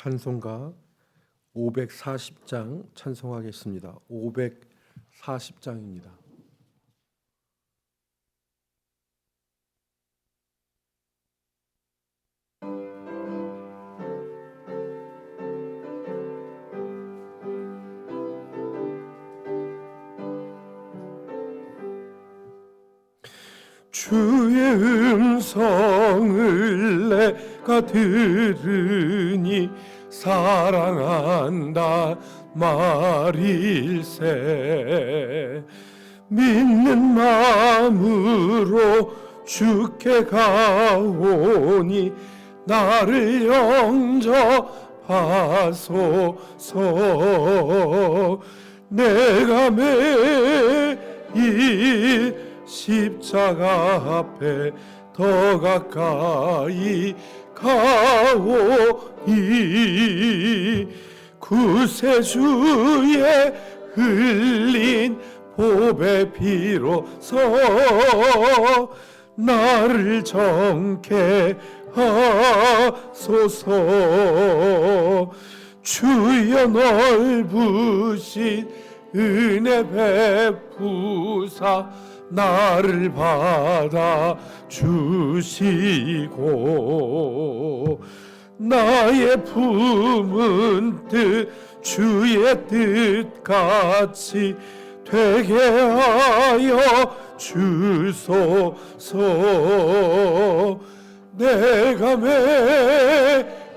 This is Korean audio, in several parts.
찬송가 540장 찬송하겠습니다. 540장입니다. 주의 음성을 내가 들으니 사랑한다 말일세. 믿는 마음으로 주께 가오니 나를 영접하소서. 내가 매일 십자가 앞에 더 가까이 가오니 구세주의 흘린 보배 피로서 나를 정케 하소서. 주여 넓으신 은혜 베푸사 나를 받아 주시고 나의 품은 뜻 주의 뜻 같이 되게 하여 주소서. 내가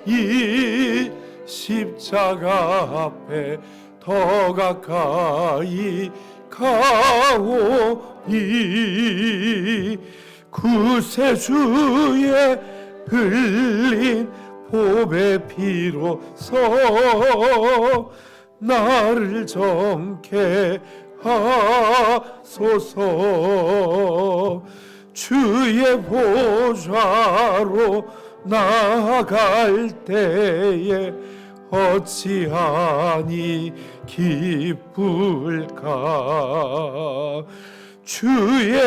매일 십자가 앞에 더 가까이 가오니 구세주의 흘린 보배 피로서 나를 정케 하소서. 주의 보좌로 나아갈 때에 어찌하니 기쁠까? 주의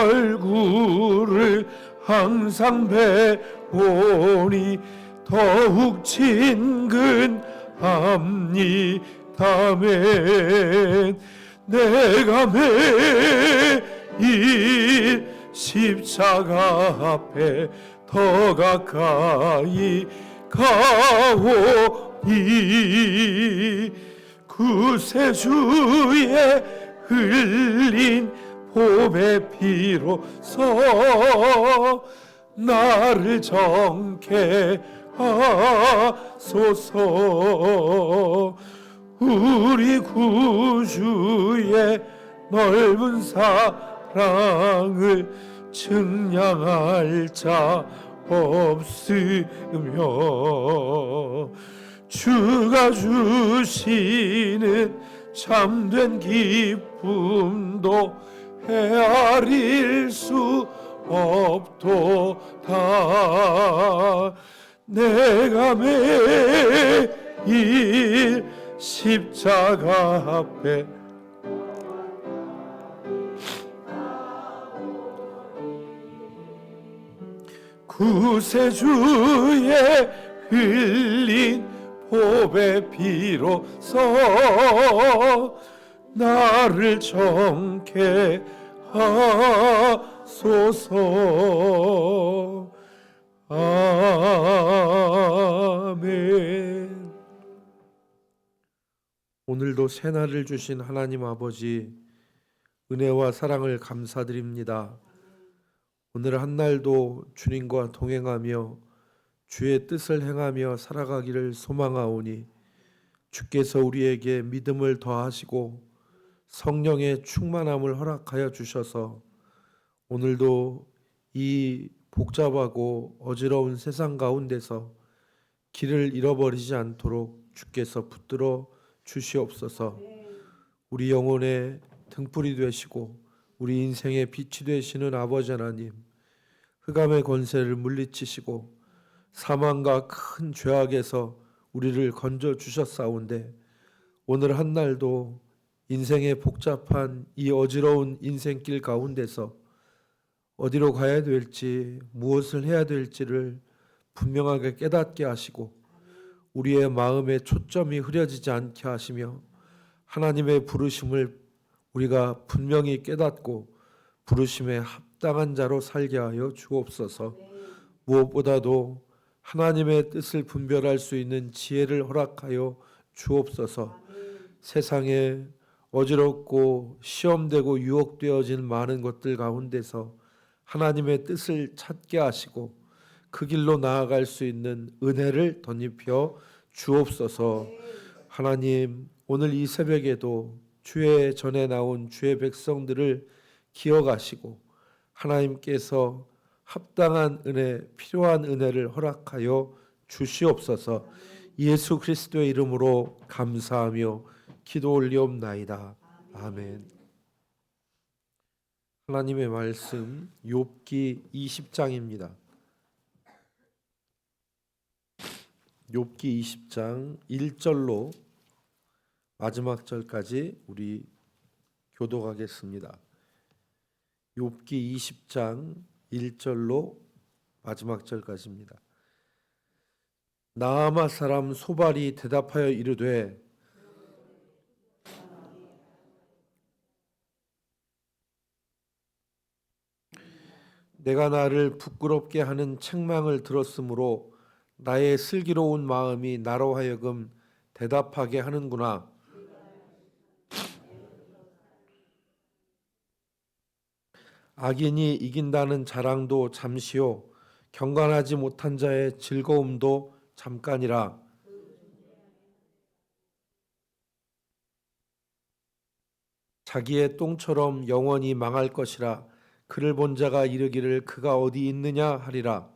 얼굴을 항상 배보니 더욱 친근합니다멘. 내가 매일 십자가 앞에 더 가까이 가오 니 구세주의 흘린 보배 피로서 나를 정케 하소서. 우리 구주의 넓은 사랑을 측량할 자 없으며 주가 주시는 참된 기쁨도 헤아릴 수 없도다. 내가 매일 십자가 앞에 구세주의 흘린 보배 피로서 나를 정케 하소서 아멘 오늘도 새날을 주신 하나님 아버지 은혜와 사랑을 감사드립니다. 오늘 한 날도 주님과 동행하며 주의 뜻을 행하며 살아가기를 소망하오니 주께서 우리에게 믿음을 더하시고 성령의 충만함을 허락하여 주셔서 오늘도 이 복잡하고 어지러운 세상 가운데서 길을 잃어버리지 않도록 주께서 붙들어 주시옵소서. 우리 영혼의 등불이 되시고 우리 인생의 빛이 되시는 아버지 하나님 흑암의 권세를 물리치시고 사망과 큰 죄악에서 우리를 건져 주셨사온데 오늘 한 날도 인생의 복잡한 이 어지러운 인생길 가운데서 어디로 가야 될지 무엇을 해야 될지를 분명하게 깨닫게 하시고 우리의 마음의 초점이 흐려지지 않게 하시며 하나님의 부르심을 우리가 분명히 깨닫고 부르심에 합당한 자로 살게 하여 주옵소서. 무엇보다도 하나님의 뜻을 분별할 수 있는 지혜를 허락하여 주옵소서. 세상에 어지럽고 시험되고 유혹되어진 많은 것들 가운데서 하나님의 뜻을 찾게 하시고 그 길로 나아갈 수 있는 은혜를 덧입혀 주옵소서. 하나님 오늘 이 새벽에도 주의 전에 나온 주의 백성들을 기억하시고 하나님께서 합당한 은혜, 필요한 은혜를 허락하여 주시옵소서. 예수 그리스도의 이름으로 감사하며 기도 올리옵나이다. 아멘. 하나님의 말씀 욥기 20장입니다. 욥기 20장 1절로 마지막 절까지 우리 교독하겠습니다. 욥기 20장 1절로 마지막 절까지입니다. 나아마 사람 소발이 대답하여 이르되 내가 나를 부끄럽게 하는 책망을 들었으므로 나의 슬기로운 마음이 나로 하여금 대답하게 하는구나. 악인이 이긴다는 자랑도 잠시요 경건하지 못한 자의 즐거움도 잠깐이라. 자기의 똥처럼 영원히 망할 것이라. 그를 본 자가 이르기를 그가 어디 있느냐 하리라.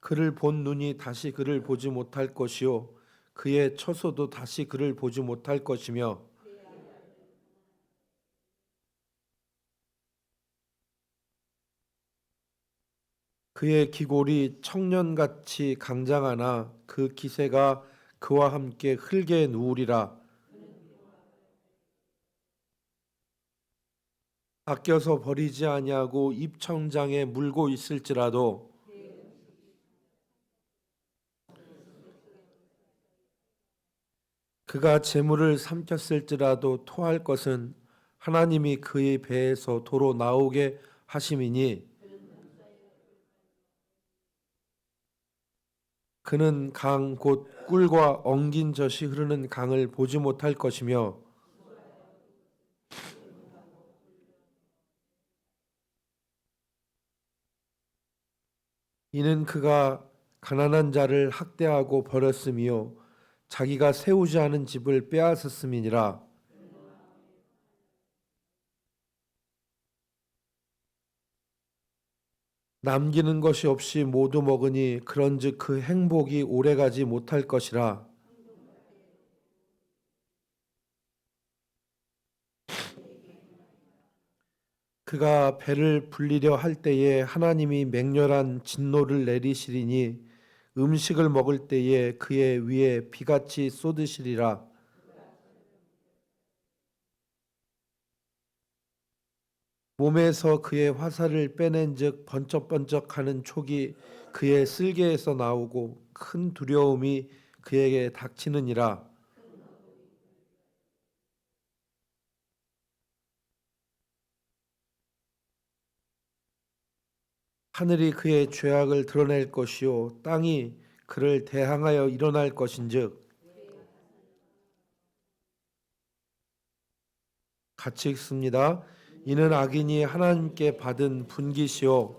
그를 본 눈이 다시 그를 보지 못할 것이요 그의 처소도 다시 그를 보지 못할 것이며 그의 기골이 청년같이 강장하나 그 기세가 그와 함께 흙에 누우리라. 아껴서 버리지 아니하고 입청장에 물고 있을지라도 그가 재물을 삼켰을지라도 토할 것은 하나님이 그의 배에서 도로 나오게 하심이니 그는 강 곧 꿀과 엉긴 젖이 흐르는 강을 보지 못할 것이며 이는 그가 가난한 자를 학대하고 버렸으며 자기가 세우지 않은 집을 빼앗았음이니라. 남기는 것이 없이 모두 먹으니 그런즉 그 행복이 오래가지 못할 것이라. 그가 배를 불리려 할 때에 하나님이 맹렬한 진노를 내리시리니 음식을 먹을 때에 그의 위에 비같이 쏟으시리라. 몸에서 그의 화살을 빼낸즉 번쩍번쩍하는 촉이 그의 쓸개에서 나오고 큰 두려움이 그에게 닥치느니라 하늘이 그의 죄악을 드러낼 것이요 땅이 그를 대항하여 일어날 것인즉 같이 읽습니다. 이는 악인이 하나님께 받은 분깃이요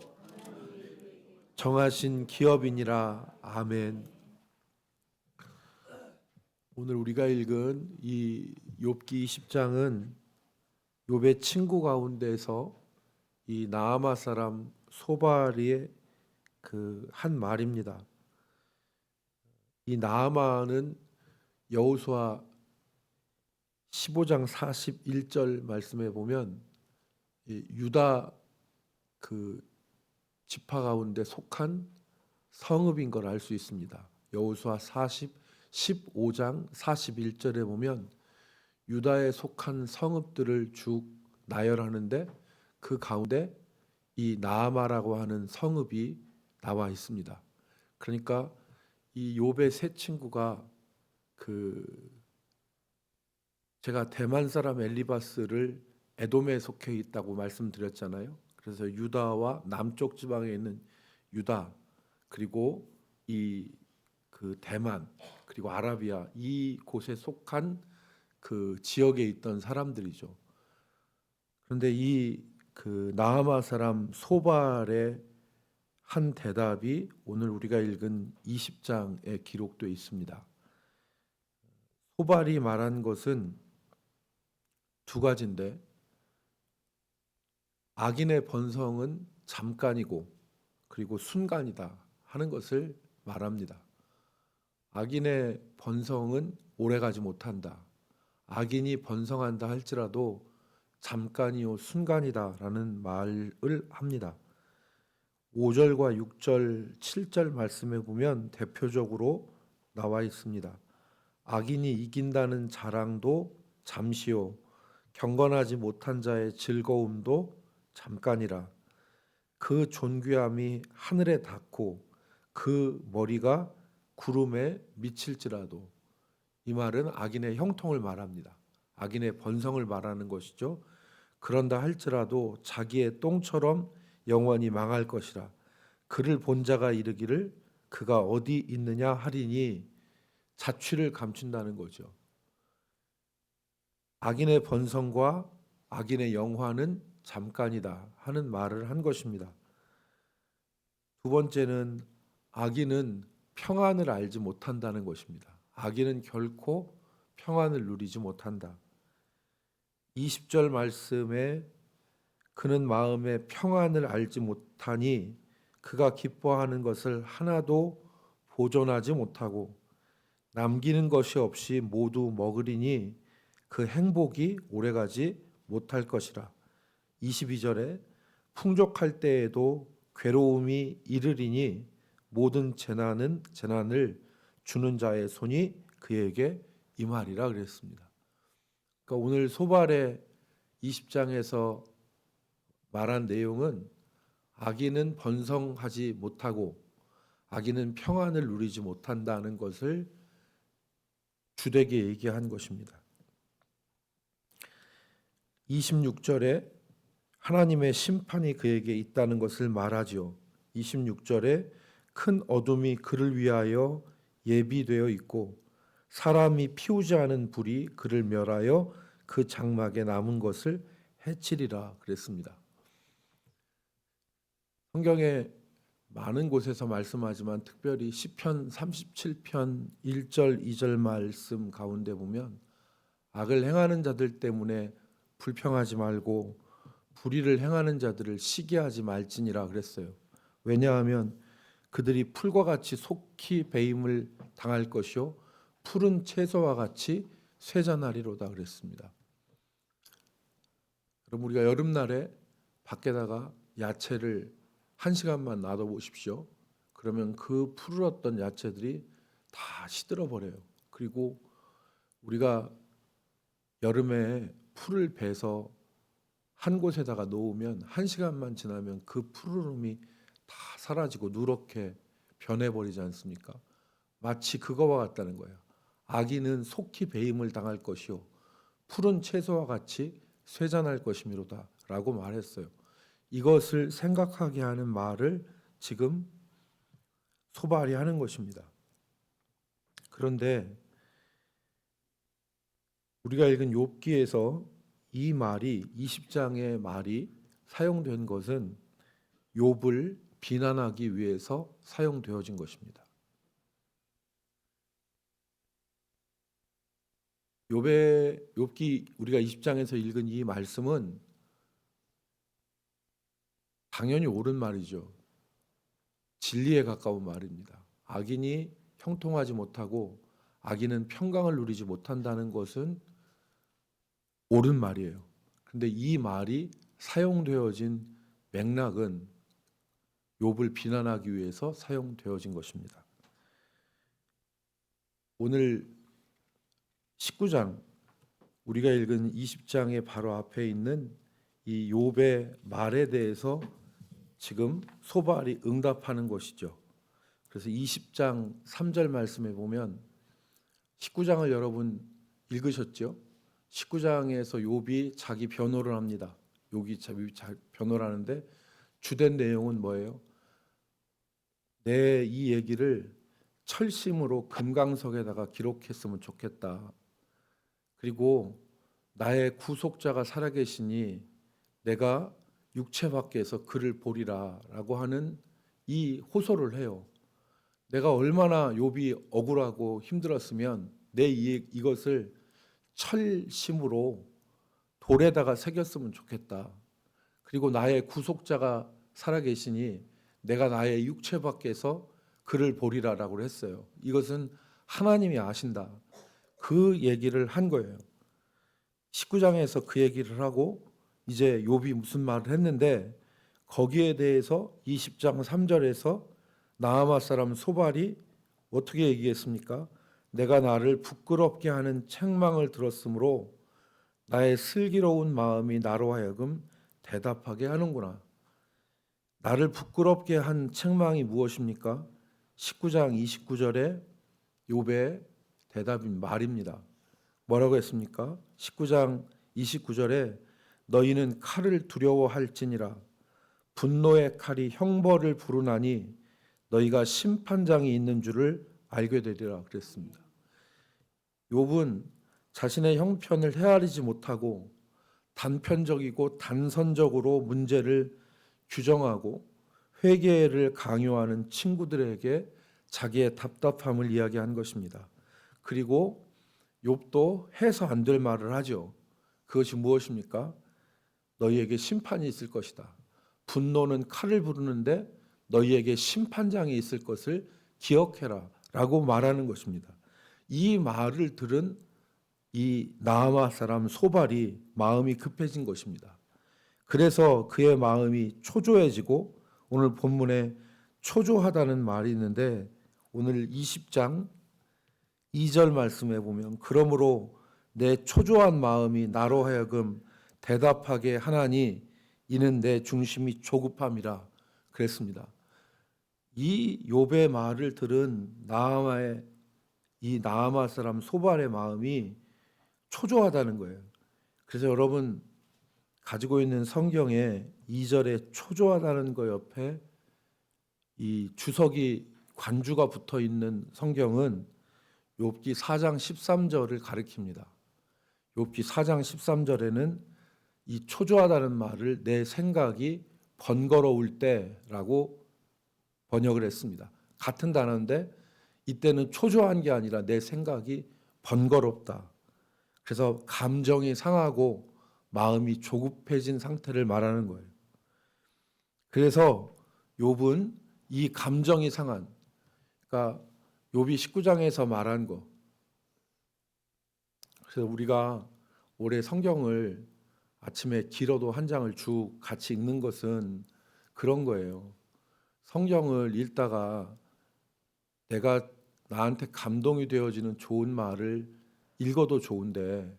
정하신 기업이니라 아멘. 오늘 우리가 읽은 이 욥기 20장은 욥의 친구 가운데서 이 나아마 사람 소발이의 그 한 말입니다. 이 나아마는 여호수아 15장 41절 말씀에 보면 이 유다 그 지파 가운데 속한 성읍인 걸 알 수 있습니다. 여호수아 40 15장 41절에 보면 유다에 속한 성읍들을 쭉 나열하는데 그 가운데 이 나아마라고 하는 성읍이 나와 있습니다. 그러니까 이 욥의 세 친구가 그 제가 대만 사람 엘리바스를 에돔에 속해 있다고 말씀드렸잖아요. 그래서 유다와 남쪽 지방에 있는 유다 그리고 이 그 대만 그리고 아라비아 이 곳에 속한 그 지역에 있던 사람들이죠. 그런데 이 그 나하마 사람 소발의 한 대답이 오늘 우리가 읽은 20장에 기록되어 있습니다. 소발이 말한 것은 두 가지인데 악인의 번성은 잠깐이고 그리고 순간이다 하는 것을 말합니다. 악인의 번성은 오래 가지 못한다. 악인이 번성한다 할지라도 잠깐이요 순간이다라는 말을 합니다. 5절과 6절, 7절 말씀에 보면 대표적으로 나와 있습니다. 악인이 이긴다는 자랑도 잠시요 경건하지 못한 자의 즐거움도 잠깐이라 그 존귀함이 하늘에 닿고 그 머리가 구름에 미칠지라도 이 말은 악인의 형통을 말합니다. 악인의 번성을 말하는 것이죠. 그런다 할지라도 자기의 똥처럼 영원히 망할 것이라 그를 본 자가 이르기를 그가 어디 있느냐 하리니 자취를 감춘다는 거죠. 악인의 번성과 악인의 영화는 잠깐이다 하는 말을 한 것입니다. 두 번째는 악인은 평안을 알지 못한다는 것입니다. 악인은 결코 평안을 누리지 못한다. 20절 말씀에 그는 마음에 평안을 알지 못하니 그가 기뻐하는 것을 하나도 보존하지 못하고 남기는 것이 없이 모두 먹으리니 그 행복이 오래가지 못할 것이라. 22절에 풍족할 때에도 괴로움이 이르리니 모든 재난은 재난을 주는 자의 손이 그에게 임하리라 그랬습니다. 그러니까 오늘 소발의 20장에서 말한 내용은 악인은 번성하지 못하고 악인은 평안을 누리지 못한다는 것을 주되게 얘기한 것입니다. 26절에 하나님의 심판이 그에게 있다는 것을 말하지요. 26절에 큰 어둠이 그를 위하여 예비되어 있고 사람이 피우지 않은 불이 그를 멸하여 그 장막에 남은 것을 해치리라 그랬습니다. 성경에 많은 곳에서 말씀하지만 특별히 시편 37편 1절 2절 말씀 가운데 보면 악을 행하는 자들 때문에 불평하지 말고 불의를 행하는 자들을 시기하지 말지니라 그랬어요. 왜냐하면 그들이 풀과 같이 속히 배임을 당할 것이요 푸른 채소와 같이 쇠잔하리로다 그랬습니다. 그럼 우리가 여름날에 밖에다가 야채를 한 시간만 놔둬 보십시오. 그러면 그 푸르렀던 야채들이 다 시들어 버려요. 그리고 우리가 여름에 풀을 베서 한 곳에다가 놓으면 한 시간만 지나면 그 푸르름이 다 사라지고 누렇게 변해 버리지 않습니까? 마치 그거와 같다는 거예요. 악인은 속히 배임을 당할 것이요 푸른 채소와 같이 쇠잔할 것이미로다라고 말했어요. 이것을 생각하게 하는 말을 지금 소발이 하는 것입니다. 그런데 우리가 읽은 욥기에서 이 말이 20장의 말이 사용된 것은 욥을 비난하기 위해서 사용되어진 것입니다. 욥의 욥기 우리가 20장에서 읽은 이 말씀은 당연히 옳은 말이죠. 진리에 가까운 말입니다. 악인이 형통하지 못하고 악인은 평강을 누리지 못한다는 것은 옳은 말이에요. 근데 이 말이 사용되어진 맥락은 욥을 비난하기 위해서 사용되어진 것입니다. 오늘 19장 우리가 읽은 20장의 바로 앞에 있는 이 욥의 말에 대해서 지금 소발이 응답하는 것이죠. 그래서 20장 3절 말씀에 보면 19장을 여러분 읽으셨죠? 19장에서 욥이 자기 변호를 합니다. 욥이 변호를 하는데 주된 내용은 뭐예요? 내 이 얘기를 철심으로 금강석에다가 기록했으면 좋겠다. 그리고 나의 구속자가 살아계시니 내가 육체 밖에서 그를 보리라라고 하는 이 호소를 해요. 내가 얼마나 욥이 억울하고 힘들었으면 내 이, 이것을 철심으로 돌에다가 새겼으면 좋겠다. 그리고 나의 구속자가 살아계시니 내가 나의 육체 밖에서 그를 보리라라고 했어요. 이것은 하나님이 아신다. 그 얘기를 한 거예요. 19장에서 그 얘기를 하고 이제 욥이 무슨 말을 했는데 거기에 대해서 20장 3절에서 나아마 사람 소발이 어떻게 얘기했습니까? 내가 나를 부끄럽게 하는 책망을 들었으므로 나의 슬기로운 마음이 나로 하여금 대답하게 하는구나. 나를 부끄럽게 한 책망이 무엇입니까? 19장 29절에 욥의 대답인 말입니다. 뭐라고 했습니까? 19장 29절에 너희는 칼을 두려워할지니라 분노의 칼이 형벌을 부르나니 너희가 심판장이 있는 줄을 알게 되리라 그랬습니다. 욥은 자신의 형편을 헤아리지 못하고 단편적이고 단선적으로 문제를 규정하고 회개를 강요하는 친구들에게 자기의 답답함을 이야기한 것입니다. 그리고 욥도 해서 안 될 말을 하죠. 그것이 무엇입니까? 너희에게 심판이 있을 것이다. 분노는 칼을 부르는데 너희에게 심판장이 있을 것을 기억해라 라고 말하는 것입니다. 이 말을 들은 이 나아마 사람 소발이 마음이 급해진 것입니다. 그래서 그의 마음이 초조해지고 오늘 본문에 초조하다는 말이 있는데 오늘 20장 2절 말씀에 보면 그러므로 내 초조한 마음이 나로 하여금 대답하게 하나니 이는 내 중심이 조급함이라 그랬습니다. 이 욥의 말을 들은 나아마의 이 나아마 사람 소발의 마음이 초조하다는 거예요. 그래서 여러분 가지고 있는 성경에 2절에 초조하다는 거 옆에 이 주석이 관주가 붙어 있는 성경은 욥기 4장 13절을 가리킵니다. 욥기 4장 13절에는 이 초조하다는 말을 내 생각이 번거로울 때라고 번역을 했습니다. 같은 단어인데 이때는 초조한 게 아니라 내 생각이 번거롭다. 그래서 감정이 상하고 마음이 조급해진 상태를 말하는 거예요. 그래서 욥은 이 감정이 상한 그러니까 욥이 19장에서 말한 거. 그래서 우리가 올해 성경을 아침에 길어도 한 장을 쭉 같이 읽는 것은 그런 거예요. 성경을 읽다가 내가 나한테 감동이 되어지는 좋은 말을 읽어도 좋은데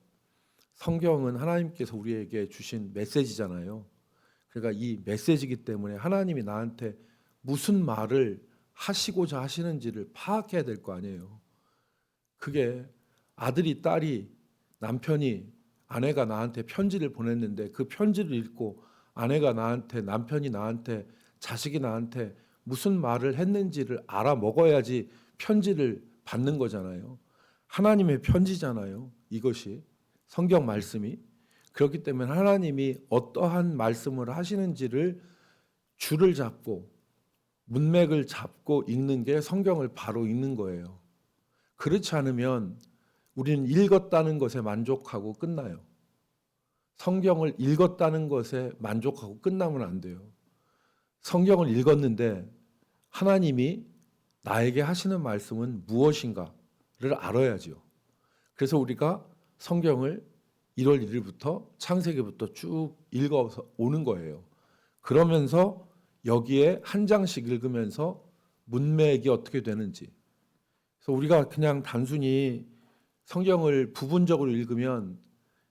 성경은 하나님께서 우리에게 주신 메시지잖아요. 그러니까 이 메시지이기 때문에 하나님이 나한테 무슨 말을 하시고자 하시는지를 파악해야 될 거 아니에요. 그게 아들이 딸이 남편이 아내가 나한테 편지를 보냈는데 그 편지를 읽고 아내가 나한테 남편이 나한테 자식이 나한테 무슨 말을 했는지를 알아 먹어야지 편지를 받는 거잖아요. 하나님의 편지잖아요. 이것이 성경 말씀이 그렇기 때문에 하나님이 어떠한 말씀을 하시는지를 줄을 잡고 문맥을 잡고 읽는 게 성경을 바로 읽는 거예요. 그렇지 않으면 우리는 읽었다는 것에 만족하고 끝나요. 성경을 읽었다는 것에 만족하고 끝나면 안 돼요. 성경을 읽었는데 하나님이 나에게 하시는 말씀은 무엇인가를 알아야죠. 그래서 우리가 성경을 1월 1일부터 창세기부터 쭉 읽어서 오는 거예요. 그러면서 여기에 한 장씩 읽으면서 문맥이 어떻게 되는지. 그래서 우리가 그냥 단순히 성경을 부분적으로 읽으면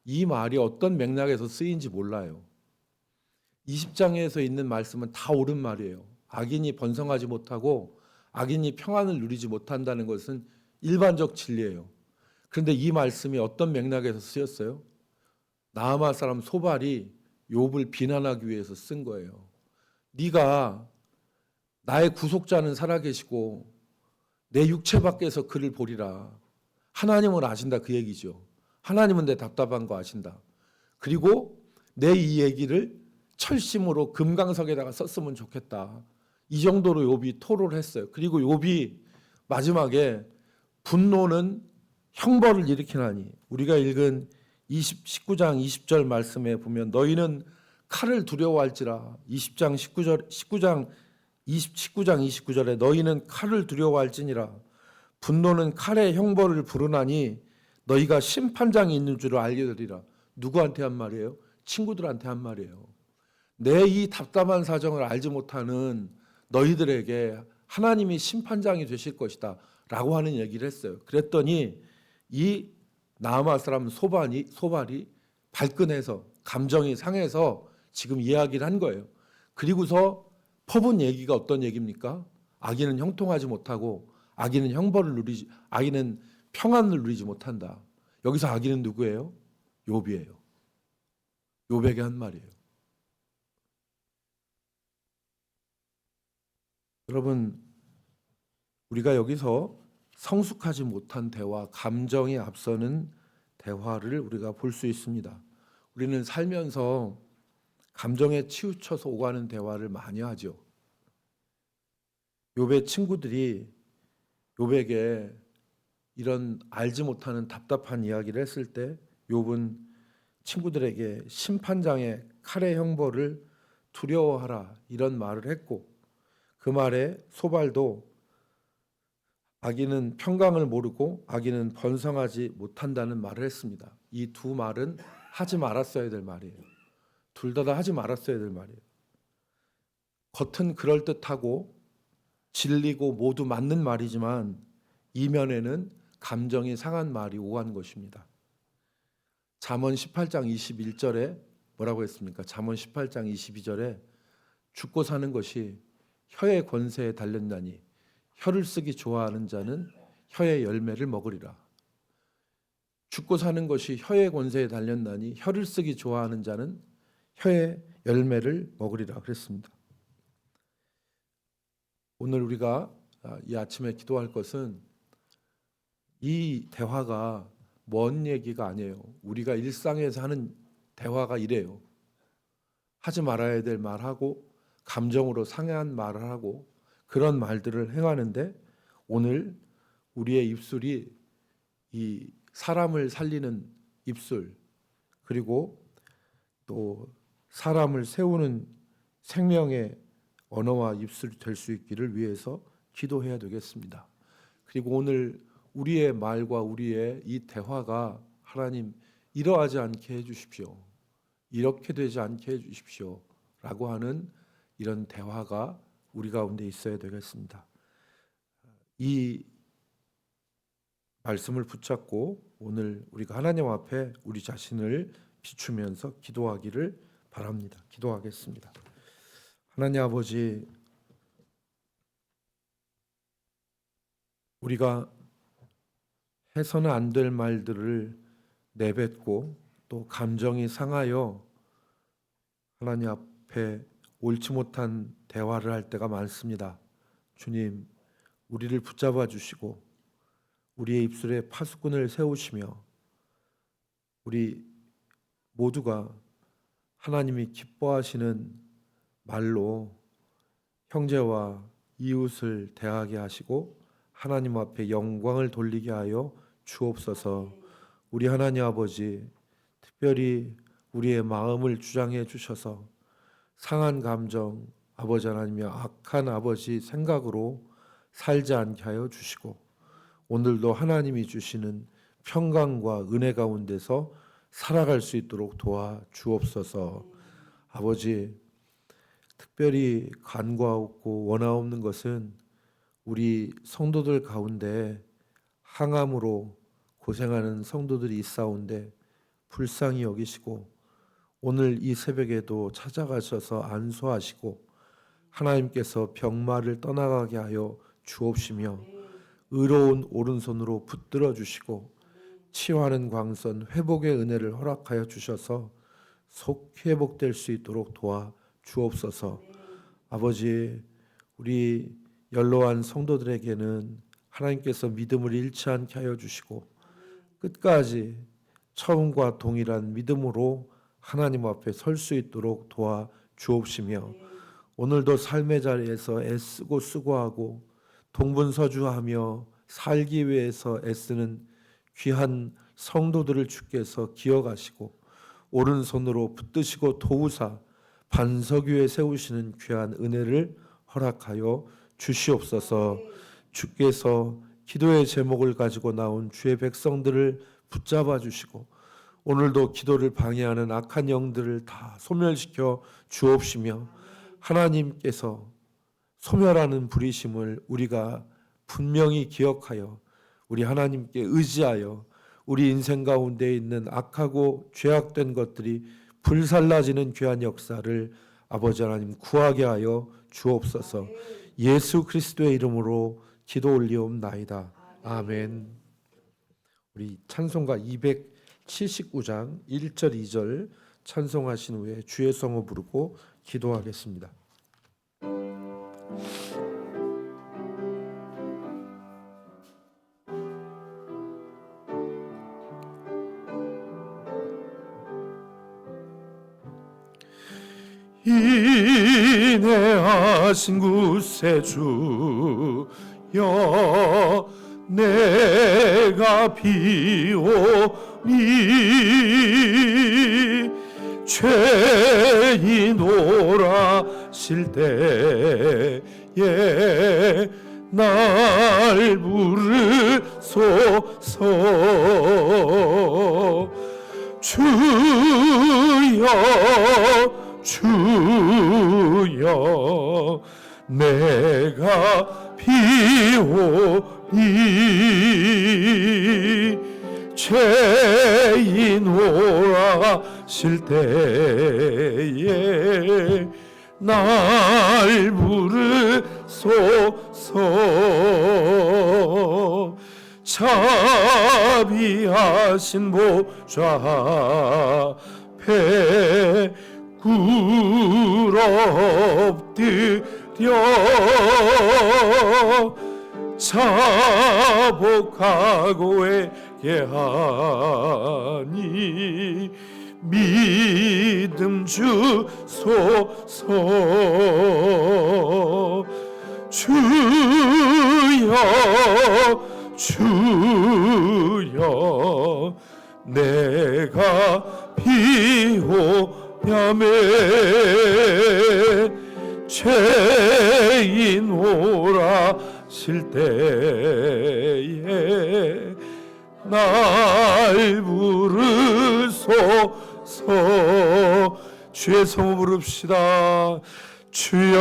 이 말이 어떤 맥락에서 쓰인지 몰라요. 20장에서 있는 말씀은 다 옳은 말이에요. 악인이 번성하지 못하고 악인이 평안을 누리지 못한다는 것은 일반적 진리예요. 그런데 이 말씀이 어떤 맥락에서 쓰였어요? 나아마 사람 소발이 욥을 비난하기 위해서 쓴 거예요. 네가 나의 구속자는 살아계시고 내 육체 밖에서 그를 보리라. 하나님은 아신다 그 얘기죠. 하나님은 내 답답한 거 아신다. 그리고 내 이 얘기를 철심으로 금강석에다가 썼으면 좋겠다. 이 정도로 욥이 토로를 했어요. 그리고 욥이 마지막에 분노는 형벌을 일으키나니 우리가 읽은 20, 19장 20절 말씀에 보면 너희는 칼을 두려워할지라 20장 19절 19장 20, 19장 29절에 너희는 칼을 두려워할지니라 분노는 칼의 형벌을 부르나니 너희가 심판장이 있는 줄을 알게 되리라 누구한테 한 말이에요? 친구들한테 한 말이에요. 내 이 답답한 사정을 알지 못하는 너희들에게 하나님이 심판장이 되실 것이다 라고 하는 얘기를 했어요. 그랬더니 이 나아마 사람 소반이 소발이 발끈해서 감정이 상해서 지금 이야기를 한 거예요. 그리고서 퍼본 얘기가 어떤 얘기입니까? 아기는 형통하지 못하고 아기는 형벌을 누리지 아기는 평안을 누리지 못한다. 여기서 아기는 누구예요? 욥이에요. 욥에게 한 말이에요. 여러분 우리가 여기서 성숙하지 못한 대화, 감정이 앞서는 대화를 우리가 볼 수 있습니다. 우리는 살면서 감정에 치우쳐서 오가는 대화를 많이 하죠. 욥의 친구들이 욥에게 이런 알지 못하는 답답한 이야기를 했을 때 욥은 친구들에게 심판장의 칼의 형벌을 두려워하라 이런 말을 했고 그 말에 소발도 아기는 평강을 모르고 아기는 번성하지 못한다는 말을 했습니다. 이 두 말은 하지 말았어야 될 말이에요. 둘 다 다 하지 말았어야 될 말이에요. 겉은 그럴 듯하고 진리고 모두 맞는 말이지만 이면에는 감정이 상한 말이 오간 것입니다. 잠언 18장 21절에 뭐라고 했습니까? 잠언 18장 22절에 죽고 사는 것이 혀의 권세에 달렸나니 혀를 쓰기 좋아하는 자는 혀의 열매를 먹으리라. 죽고 사는 것이 혀의 권세에 달렸나니 혀를 쓰기 좋아하는 자는 혀의 열매를 먹으리라 그랬습니다. 오늘 우리가 이 아침에 기도할 것은 이 대화가 먼 얘기가 아니에요. 우리가 일상에서 하는 대화가 이래요. 하지 말아야 될 말하고 감정으로 상해한 말을 하고 그런 말들을 행하는데 오늘 우리의 입술이 이 사람을 살리는 입술 그리고 또 사람을 세우는 생명의 언어와 입술이 될 수 있기를 위해서 기도해야 되겠습니다. 그리고 오늘 우리의 말과 우리의 이 대화가 하나님 이러하지 않게 해 주십시오. 이렇게 되지 않게 해 주십시오. 라고 하는 이런 대화가 우리 가운데 있어야 되겠습니다. 이 말씀을 붙잡고 오늘 우리가 하나님 앞에 우리 자신을 비추면서 기도하기를 바랍니다. 기도하겠습니다. 하나님 아버지 우리가 해서는 안 될 말들을 내뱉고 또 감정이 상하여 하나님 앞에 옳지 못한 대화를 할 때가 많습니다. 주님, 우리를 붙잡아 주시고 우리의 입술에 파수꾼을 세우시며 우리 모두가 하나님이 기뻐하시는 말로 형제와 이웃을 대하게 하시고 하나님 앞에 영광을 돌리게 하여 주옵소서. 우리 하나님 아버지 특별히 우리의 마음을 주장해 주셔서 상한 감정, 아버지 하나님의 악한 아버지 생각으로 살지 않게 하여 주시고 오늘도 하나님이 주시는 평강과 은혜 가운데서 살아갈 수 있도록 도와 주옵소서. 아버지 특별히 간과하고 원하없는 것은 우리 성도들 가운데 항암으로 고생하는 성도들이 있사온데 불쌍히 여기시고 오늘 이 새벽에도 찾아가셔서 안수하시고 하나님께서 병마를 떠나가게 하여 주옵시며 의로운 오른손으로 붙들어 주시고 치유하는 광선 회복의 은혜를 허락하여 주셔서 속 회복될 수 있도록 도와 주옵소서. 아버지 우리 연로한 성도들에게는 하나님께서 믿음을 잃지 않게 하여 주시고 끝까지 처음과 동일한 믿음으로 하나님 앞에 설 수 있도록 도와 주옵시며 오늘도 삶의 자리에서 애쓰고 수고하고 동분서주하며 살기 위해서 애쓰는 귀한 성도들을 주께서 기억하시고 오른손으로 붙드시고 도우사 반석 위에 세우시는 귀한 은혜를 허락하여 주시옵소서. 주께서 기도의 제목을 가지고 나온 주의 백성들을 붙잡아 주시고 오늘도 기도를 방해하는 악한 영들을 다 소멸시켜 주옵시며 하나님께서 소멸하는 부리심을 우리가 분명히 기억하여 우리 하나님께 의지하여 우리 인생 가운데 있는 악하고 죄악된 것들이 불살라지는 귀한 역사를 아버지 하나님 구하게 하여 주옵소서. 예수 그리스도의 이름으로 기도 올리옵나이다. 아멘. 우리 찬송가 279장 1절 2절 찬송하신 후에 주의 성을 부르고 기도하겠습니다. 인내하신 구세주여 내가 비오니 죄인 오라실 때에 날 부르소서. 주여 주여 내가 비오니 죄인 오라실 때에 날 부르소서 자비하신 보좌 앞에 굴엎드려 자복하고 회개하니 믿음 주소서 주여 주여 내가 비오 냐매 죄인 오라실 때에 날 부르소서. 주의 성을 부릅시다. 주여